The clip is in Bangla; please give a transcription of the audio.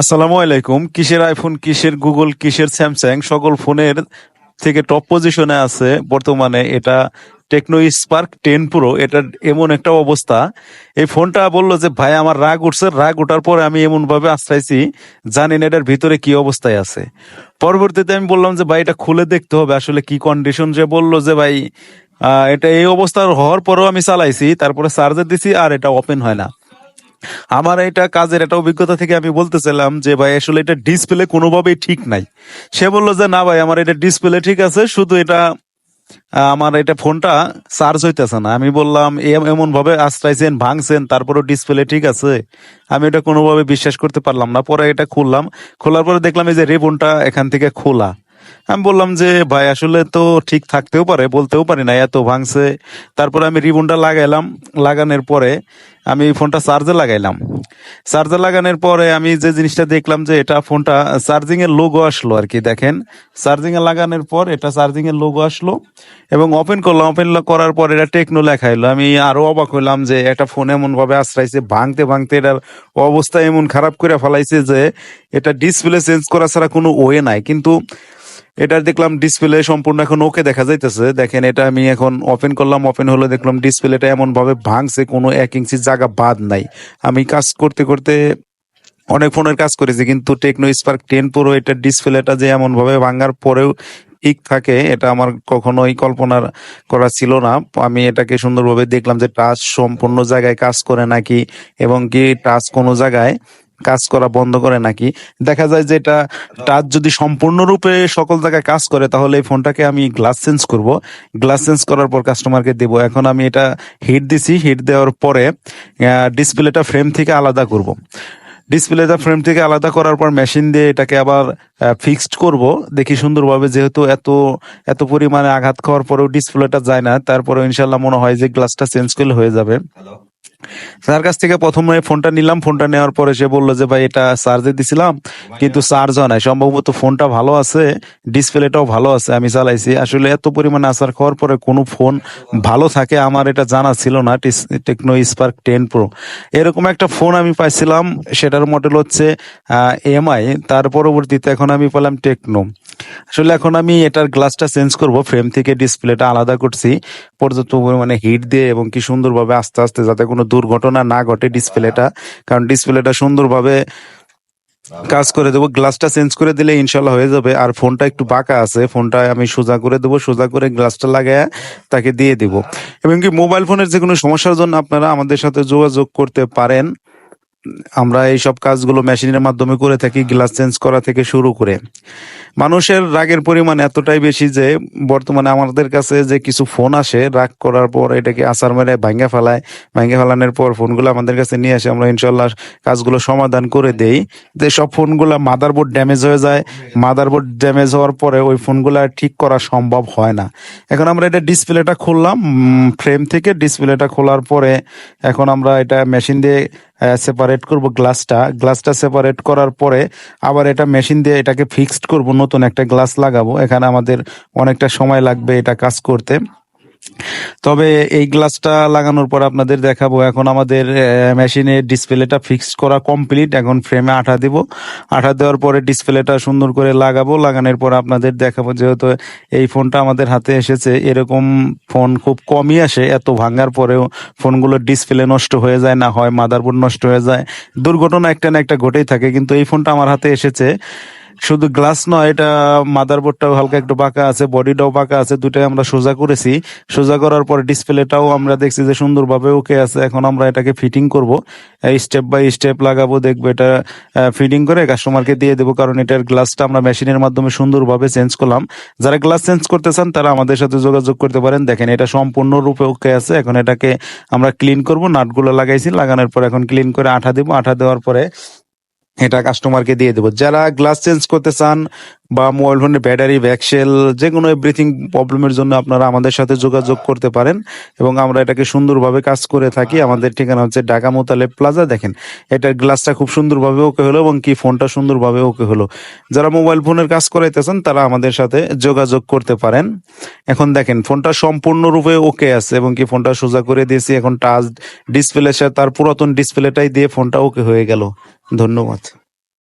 আসসালামু আলাইকুম। কিসের আইফোন কিসের গুগল কিসের স্যামসাং সকল ফোনের থেকে টপ পজিশনে আছে বর্তমানে এটা টেকনো স্পার্ক টেন প্রো এটা এমন একটা অবস্থা। এই ফোনটা বলল যে, ভাই, আমার রাগ উঠছে। রাগ ওঠার পরে আমি এমন ভাবে আশ্রাইছি, জানি না এটার ভিতরে কি অবস্থায় আছে। পরবর্তীতে আমি বললাম যে, ভাই, এটা খুলে দেখতে হবে। আসলে কি কন্ডিশন যে বলল যে, ভাই এটা এই অবস্থার হওয়ার পরেও আমি চালাইছি, তারপরে চার্জার দিছি আর এটা ওপেন হয় না। আমার এটা কাজের একটা অভিজ্ঞতা থেকে আমি বলতেছিলাম যে, ভাই, আসলে এটা ডিসপ্লে কোনোভাবেই ঠিক নাই। সে বলল যে, না ভাই, আমার এটা ডিসপ্লে ঠিক আছে, শুধু এটা আমার এটা ফোনটা চার্জ হইতেছে না। আমি বললাম এম- এমন ভাবে আশ্রাইছেন, ভাঙছেন, তারপরেও ডিসপ্লে ঠিক আছে। আমি এটা কোনোভাবে বিশ্বাস করতে পারলাম না। পরে এটা খুললাম, খোলার পরে দেখলাম এই যে রিবনটা এখান থেকে খোলা। আমি বললাম যে, ভাই, আসলে তো ঠিক থাকতেও পারে, বলতেও পারি না, এত ভাঙছে। তারপরে আমি রিবনটা লাগাইলাম, লাগানোর পরে আমি ফোনটা চার্জে লাগাইলাম। চার্জে লাগানোর পরে আমি যে জিনিসটা দেখলাম যে, এটা ফোনটা চার্জিং এর লোগো আসলো আর কি, দেখেন। চার্জিং এ লাগানোর পর এটা চার্জিং এর লোগো আসলো এবং ওপেন করলাম, ওপেন করার পর এটা টেকনো লেখা এলো। আমি আরও অবাক হইলাম যে একটা ফোন এমন ভাবে আশ্রাইছে, ভাঙতে ভাঙতে এটার অবস্থা এমন খারাপ করে ফেলাইছে যে, এটা ডিসপ্লে চেঞ্জ করা ছাড়া কোনো ওয়ে নাই। কিন্তু এটা দেখলাম ডিসপ্লে সম্পূর্ণ এখন ওকে দেখা যাইতেছে। দেখেন, এটা আমি এখন ওপেন করলাম ওপেন হলো দেখলাম ডিসপ্লেটা এমন ভাবে ভাঙছে, কোনো এক ইঞ্চি জায়গা বাদ নাই। আমি কাজ করতে করতে অনেক ফোনের কাজ করেছি, কিন্তু টেকনো স্পার্ক টেন প্রো এটা ডিসপ্লেটা যে এমন ভাবে ভাঙার পরেও ঠিক থাকে, এটা আমার কখনোই কল্পনার করা ছিল না। আমি এটাকে সুন্দরভাবে দেখলাম যে টাচ সম্পূর্ণ জায়গায় কাজ করে নাকি, এবং কি টাচ কোনো জায়গায় কাজ করা বন্ধ করে নাকি? দেখা যায় যে এটা টাচ যদি সম্পূর্ণরূপে সকল জায়গায় কাজ করে, তাহলে এই ফোনটাকে আমি গ্লাস চেঞ্জ করব। গ্লাস চেঞ্জ করার পর কাস্টমারকে দেব। এখন আমি এটা হিট দিছি। হিট দেওয়ার পরে ডিসপ্লেটা ফ্রেম থেকে আলাদা করব। ডিসপ্লেটা ফ্রেম থেকে আলাদা করার পর মেশিন দিয়ে এটাকে আবার ফিক্সড করব। দেখি সুন্দরভাবে যেহেতু এত এত পরিমাণে আঘাত খাওয়ার পরেও ডিসপ্লেটা যায় না তারপরে ইনশাল্লাহ মনে হয় যে গ্লাসটা চেঞ্জ করলে হয়ে যাবে। তার কাছ থেকে প্রথমে ফোনটা নিলাম ফোনটা নেওয়ার পরে সে বলল যে ভাই এটা চার্জে দিছিলাম কিন্তু চার্জ হয় নাই। সম্ভবত ফোনটা ভালো আছে ডিসপ্লেটাও ভালো আছে আমি চালাইছি। আসলে এত পরিমাণে আসার খাওয়ার পরে কোনো ফোন ভালো থাকে আমার এটা জানা ছিল না টেকনো স্পার্ক টেন প্রো এরকম একটা ফোন আমি পাইছিলাম সেটার মডেল হচ্ছে এমআই তার পরবর্তীতে এখন আমি পেলাম টেকনো আসলে এখন আমি এটার গ্লাসটা চেঞ্জ করব ফ্রেম থেকে ডিসপ্লেটা আলাদা করছি পর্যাপ্ত পরিমাণে হিট দিয়ে এবং কি সুন্দরভাবে আস্তে আস্তে যাতে কোনো দুর্ঘটনা না ঘটে ডিসপ্লেটা, কারণ ডিসপ্লেটা সুন্দরভাবে কাজ করে দেবো, গ্লাসটা চেঞ্জ করে দিলে ইনশাল্লাহ হয়ে যাবে। আর ফোনটা একটু বাঁকা আছে, ফোনটা আমি সোজা করে দেবো, সোজা করে গ্লাসটা লাগায় তাকে দিয়ে দিব। এবং কি মোবাইল ফোনের যে কোনো সমস্যার জন্য আপনারা আমাদের সাথে যোগাযোগ করতে পারেন। আমরা এই সব কাজগুলো মেশিনের মাধ্যমে করে থাকি, গ্লাস চেঞ্জ করা থেকে শুরু করে। মানুষের রাগের পরিমাণ এতটাই বেশি যে, বর্তমানে আমাদের কাছে যে কিছু ফোন আসে, রাগ করার পর এটাকে আসার মেরে ভাঙ্গা ফেলায়। ভাঙ্গা ফেলানোর পর ফোনগুলো আমাদের কাছে নিয়ে আসে, আমরা ইনশাল্লাহ কাজগুলো সমাধান করে দেই। যে সব ফোনগুলো মাদারবোর্ড ড্যামেজ হয়ে যায়, মাদারবোর্ড ড্যামেজ হওয়ার পরে ওই ফোনগুলো ঠিক করা সম্ভব হয় না। এখন আমরা এটা ডিসপ্লেটা খুললাম ফ্রেম থেকে ডিসপ্লেটা খোলার পরে এখন আমরা এটা মেশিন দিয়ে সেপারেট করব গ্লাসটা গ্লাসটা সেপারেট করার পরে আবার এটা মেশিন দিয়ে এটাকে ফিক্সড করব, নতুন একটা গ্লাস লাগাবো। এখানে আমাদের অনেকটা সময় লাগবে এটা কাজ করতে। তবে এই গ্লাসটা লাগানোর পর আপনাদের দেখাবো। এখন আমাদের মেশিনে ডিসপ্লেটা ফিক্সড করা কমপ্লিট। এখন ফ্রেমে আঠা দিব। আঠা দেওয়ার পরে ডিসপ্লেটা সুন্দর করে লাগাবো। লাগানোর পর আপনাদের দেখাবো যেহেতু এই ফোনটা আমাদের হাতে এসেছে। এরকম ফোন খুব কমই আসে। এত ভাঙার পরেও ফোনগুলোর ডিসপ্লে নষ্ট হয়ে যায়, না হয় মাদারবোর্ড নষ্ট হয়ে যায়। দুর্ঘটনা একটা না একটা ঘটেই থাকে। কিন্তু এই ফোনটা আমার হাতে এসেছে। শুধু গ্লাস নয়, এটা মাদারবোর্ডটাও হালকা একটু বাঁকা আছে বডিটাও বাঁকা আছে দুটাই আমরা সোজা করেছি। সোজা করার পর ডিসপ্লেটাও আমরা দেখছি যে সুন্দরভাবে ওকে আছে, এখন আমরা এটাকে ফিটিং করব। স্টেপ বাই স্টেপ লাগাবো, দেখব এটা ফিটিং করে কাস্টমারকে দিয়ে দেবো, কারণ এটার গ্লাসটা আমরা মেশিনের মাধ্যমে সুন্দরভাবে চেঞ্জ করলাম। যারা গ্লাস চেঞ্জ করতে চান, তারা আমাদের সাথে যোগাযোগ করতে পারেন। দেখেন, এটা সম্পূর্ণরূপে ওকে আছে। এখন এটাকে আমরা ক্লিন করব, নাটগুলো লাগাইছি, লাগানোর পর এখন ক্লিন করে আঠা দেবো। আঠা দেওয়ার পরে এটা কাস্টমারকে দিয়ে দেবো। যারা গ্লাস চেঞ্জ করতে চান বা মোবাইল ফোনের ব্যাটারি ব্যাকসেল যে কোনো এভরিথিং প্রবলেমের জন্য আপনারা আমাদের সাথে যোগাযোগ করতে পারেন এবং আমরা এটাকে সুন্দরভাবে কাজ করে থাকি। আমাদের ঠিকানা হচ্ছে ঢাকা মোতালেব প্লাজা। দেখেন, এটার গ্লাসটা খুব সুন্দরভাবে ওকে হলো এবং কি ফোনটা সুন্দরভাবে ওকে হলো। যারা মোবাইল ফোনের কাজ করাইতেছেন, তারা আমাদের সাথে যোগাযোগ করতে পারেন। এখন দেখেন ফোনটা সম্পূর্ণরূপে ওকে আছে এবং কি ফোনটা সোজা করে দিয়েছি। এখন টাচ ডিসপ্লে তার পুরাতন ডিসপ্লেটাই দিয়ে ফোনটা ওকে হয়ে গেল। ধন্যবাদ।